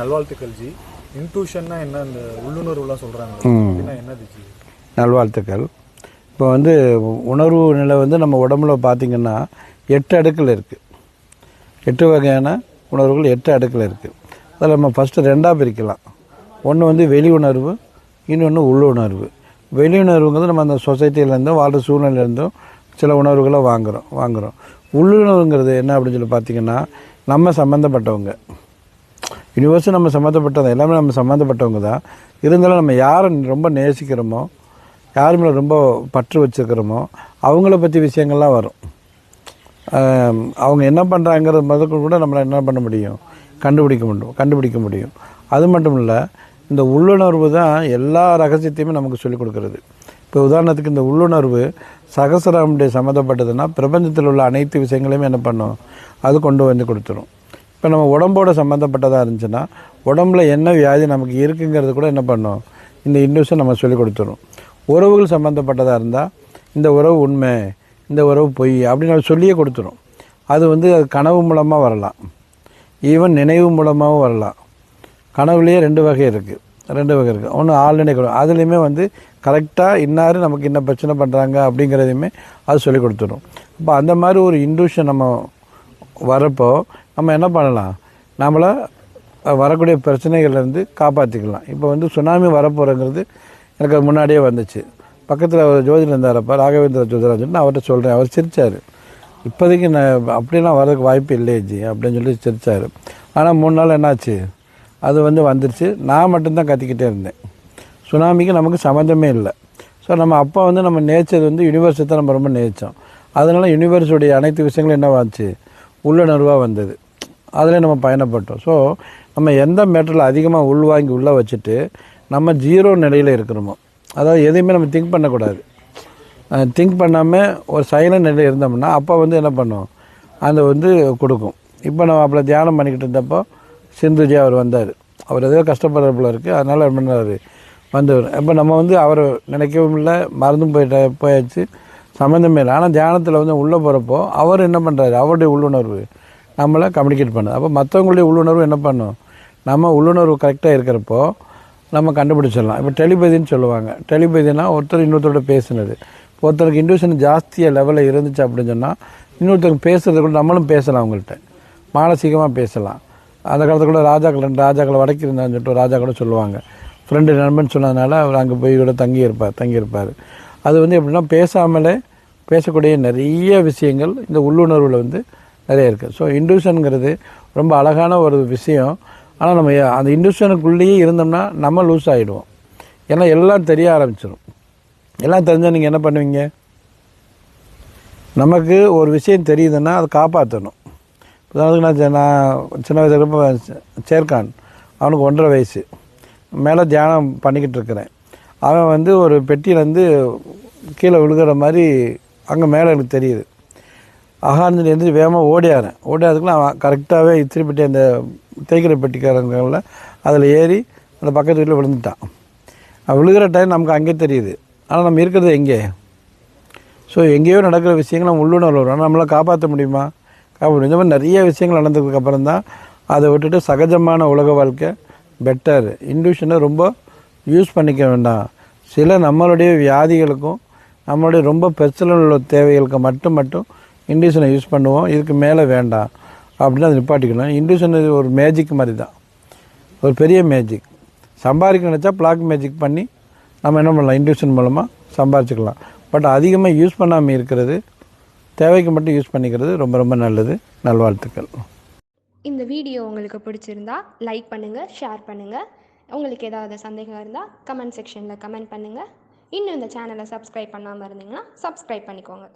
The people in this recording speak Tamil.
நல்வாழ்த்துக்கள் ஜி இன்ட்யூஷன்னா என்ன அந்த உள்ளுணர்வுலாம் சொல்கிறாங்க அப்படின்னா என்னது ஜி? நல்வாழ்த்துக்கள். இப்போ வந்து உணர்வு நிலை வந்து நம்ம உடம்புல பார்த்திங்கன்னா எட்டு அடுக்கில் இருக்குது எட்டு வகையான உணர்வுகள் எட்டு அடுக்கில் இருக்குது அதில் நம்ம ஃபஸ்ட்டு ரெண்டாக பிரிக்கலாம். ஒன்று வந்து வெளி உணர்வு இன்னொன்று உள்ளுணர்வு. வெளி உணர்வுங்கிறது நம்ம அந்த சொசைட்டிலேருந்தும் வாழ்கிற சூழ்நிலையிலேருந்தும் சில உணர்வுகளை வாங்குகிறோம் வாங்குகிறோம் உள்ளுணர்வுங்கிறது என்ன அப்படின்னு சொல்லி பார்த்தீங்கன்னா நம்ம சம்மந்தப்பட்டவங்க யூனிவர்ஸும் நம்ம சம்மந்தப்பட்டது எல்லாமே நம்ம சம்மந்தப்பட்டவங்க தான். இருந்தாலும் நம்ம யாரை ரொம்ப நேசிக்கிறோமோ யார் மேலே ரொம்ப பற்று வச்சுருக்கிறோமோ அவங்கள பற்றி விஷயங்கள்லாம் வரும். அவங்க என்ன பண்ணுறாங்கிறது முதல் கூட நம்மளால் என்ன பண்ண முடியும்? கண்டுபிடிக்க முடியும் கண்டுபிடிக்க முடியும். அது மட்டும் இல்லை இந்த உள்ளுணர்வு தான் எல்லா ரகசியத்தையுமே நமக்கு சொல்லிக் கொடுக்கறது. இப்போ உதாரணத்துக்கு இந்த உள்ளுணர்வு சகசராமுடைய சம்மந்தப்பட்டதுன்னா பிரபஞ்சத்தில் உள்ள அனைத்து விஷயங்களையுமே என்ன பண்ணும்? அது கொண்டு வந்து கொடுத்துரும். இப்போ நம்ம உடம்போட சம்மந்தப்பட்டதாக இருந்துச்சுன்னா உடம்புல என்ன வியாதி நமக்கு இருக்குங்கிறது கூட என்ன பண்ணும்? இந்த இன்ட்யூஷன் நம்ம சொல்லி கொடுத்துரும் உறவுகள் சம்மந்தப்பட்டதாக இருந்தால் இந்த உறவு உண்மை இந்த உறவு பொய் அப்படின்னு நம்ம சொல்லியே கொடுத்துரும் அது வந்து அது கனவு மூலமாக வரலாம். ஈவன் நினைவு மூலமாகவும் வரலாம். கனவுலேயே ரெண்டு வகை இருக்குது ரெண்டு வகை இருக்குது ஒன்று ஆழ்நிலை கனவு. அதுலேயுமே வந்து கரெக்டாக இன்னார் நமக்கு என்ன பிரச்சனை பண்ணுறாங்க அப்படிங்கிறதையுமே அது சொல்லி கொடுத்துரும் இப்போ அந்த மாதிரி ஒரு இண்டூஷன் நம்ம வரப்போ நம்ம என்ன பண்ணலாம்? நம்மளை வரக்கூடிய பிரச்சனைகள்லேருந்து காப்பாற்றிக்கலாம் இப்போ வந்து சுனாமி வரப்போகிறங்கிறது எனக்கு அது முன்னாடியே வந்துச்சு. பக்கத்தில் ஒரு ஜோதிடர் இருந்தாரப்பா ராகவேந்திர ஜோதிராஜன் நான் அவர்கிட்ட சொல்கிறேன் அவர் சிரிச்சார். இப்போதைக்கு நான் அப்படிலாம் வரதுக்கு வாய்ப்பு இல்லையே ஜி அப்படின்னு சொல்லி சிரிச்சார். ஆனால் மூணு நாள் என்னாச்சு? அது வந்து வந்துருச்சு. நான் மட்டும்தான் கத்திக்கிட்டே இருந்தேன். சுனாமிக்கு நமக்கு சம்மந்தமே இல்லை. ஸோ நம்ம அப்போ வந்து நம்ம நேச்சது வந்து யூனிவர்ஸை தான் நம்ம ரொம்ப நேச்சோம். அதனால் யூனிவர்ஸுடைய அனைத்து விஷயங்களும் என்னவாச்சு? உள்ளுணர்வாக வந்தது. அதில் நம்ம பயணப்பட்டோம். ஸோ நம்ம எந்த மேட்டரில் அதிகமாக உள்வாங்கி உள்ளே வச்சுட்டு நம்ம ஜீரோ நிலையில் இருக்கிறோமோ அதாவது எதையுமே நம்ம திங்க் பண்ணக்கூடாது. திங்க் பண்ணாமல் ஒரு சைலண்ட் நிலையில் இருந்தோம்னா அப்போ வந்து என்ன பண்ணுவோம்? அந்த வந்து கொடுக்கும். இப்போ நம்ம அப்போ தியானம் பண்ணிக்கிட்டு இருந்தப்போ சிந்துஜி அவர் வந்தார். அவர் ஏதோ கஷ்டப்படுற போல இருக்குது அதனால் என்ன பண்ணாரு? வந்தவர் இப்போ நம்ம வந்து அவரை நினைக்கவும் இல்லை மறந்தும் போயிட்ட போயாச்சு. சம்மந்தமே இல்லை. ஆனால் தியானத்தில் வந்து உள்ளே போகிறப்போ அவர் என்ன பண்ணுறாரு அவருடைய உள்ளுணர்வு. நம்மளை கம்யூனிகேட் பண்ணுது அப்போ மற்றவங்களுடைய உள்ளுணர்வு என்ன பண்ணும்? நம்ம உள்ளுணர்வு கரெக்டாக இருக்கிறப்போ நம்ம கண்டுபிடிச்சிடலாம். இப்போ டெலிபதின்னு சொல்லுவாங்க. டெலிபதினா ஒருத்தர் இன்னொருத்தரோட பேசுனது. இப்போ ஒருத்தருக்கு இன்ட்யூஷன் ஜாஸ்தியாக லெவலில் இருந்துச்சு அப்படின்னு சொன்னால் இன்னொருத்தருக்கு பேசுறது கூட நம்மளும் பேசலாம் அவங்கள்ட்ட. மானசீகமாக பேசலாம். அந்த காலத்தில் கூட ராஜாக்கள் ரெண்டு ராஜாக்கள் வடக்கு இருந்தான்னு சொல்லிட்டு ராஜா கூட சொல்லுவாங்க. ஃப்ரெண்டு நண்பன் சொன்னதுனால அவர் அங்கே போய் கூட தங்கியிருப்பார் தங்கியிருப்பார். அது வந்து எப்படின்னா பேசாமலே பேசக்கூடிய நிறைய விஷயங்கள் இந்த உள்ளுணர்வில் வந்து நிறைய இருக்குது ஸோ இண்டூஷனுங்கிறது ரொம்ப அழகான ஒரு விஷயம். ஆனால் நம்ம அந்த இண்டூஷனுக்குள்ளேயே இருந்தோம்னா நம்ம லூஸ் ஆகிடுவோம் ஏன்னா எல்லாம் தெரிய ஆரம்பிச்சிடும் எல்லாம் தெரிஞ்சால் நீங்கள் என்ன பண்ணுவீங்க? நமக்கு ஒரு விஷயம் தெரியுதுன்னா அதை காப்பாற்றணும் உதாரணத்துக்கு நான் சின்ன- நான் சின்ன வயசுல சேர்க்கான். அவனுக்கு ஒன்றரை வயசு. மேலே தியானம் பண்ணிக்கிட்டு இருக்கிறேன். அவன் வந்து ஒரு பெட்டியிலேருந்து கீழே விழுகிற மாதிரி அங்கே மேலே எனக்கு தெரியுது. அகார்ந்து எழுந்து வேகமாக ஓடியாரேன் ஓடியாதுக்குள்ள அவன் கரெக்டாகவே இத்திரி பெட்டி அந்த தேய்க்கிற பெட்டிக்காரங்களில் அதில் ஏறி அந்த பக்கத்து வீட்டில் விழுந்துட்டான். அவன் விழுகிற டைம் நமக்கு அங்கே தெரியுது. ஆனால் நம்ம இருக்கிறது எங்கே? ஸோ எங்கேயோ நடக்கிற விஷயங்கள் நம்ம உள்ளுணர்வு வரும். ஆனால் நம்மளால் காப்பாற்ற முடியுமா? காப்பாற்ற இந்த மாதிரி நிறைய விஷயங்கள் நடந்ததுக்கு அப்புறம் தான் அதை விட்டுட்டு சகஜமான உலக வாழ்க்கை பெட்டர் இன்ட்யூஷனை ரொம்ப யூஸ் பண்ணிக்க வேண்டாம். சில நம்மளுடைய வியாதிகளுக்கும் நம்மளுடைய ரொம்ப பிரச்சனை உள்ள தேவைகளுக்கு மட்டும் மட்டும் இன்ட்யூஷனை யூஸ் பண்ணுவோம். இதுக்கு மேலே வேண்டாம். அப்படின்னு அதை நிப்பாட்டிக்கணும். இண்டியூஷன் இது ஒரு மேஜிக் மாதிரி தான் ஒரு பெரிய மேஜிக் சம்பாதிக்க நினச்சா பிளாக் மேஜிக் பண்ணி நம்ம என்ன பண்ணலாம்? இண்டியூஷன் மூலமாக சம்பாரிச்சிக்கலாம் பட் அதிகமாக யூஸ் பண்ணாமல் இருக்கிறது தேவைக்கு மட்டும் யூஸ் பண்ணிக்கிறது ரொம்ப ரொம்ப நல்லது. நல்வாழ்த்துக்கள். இந்த வீடியோ உங்களுக்கு பிடிச்சிருந்தா லைக் பண்ணுங்கள் ஷேர் பண்ணுங்கள் உங்களுக்கு ஏதாவது சந்தேகம் இருந்தால் கமெண்ட் செக்ஷனில் கமெண்ட் பண்ணுங்கள் இன்னும் இந்த சேனலை சப்ஸ்கிரைப் பண்ணாமல் இருந்தீங்கன்னா சப்ஸ்கிரைப் பண்ணிக்கோங்க.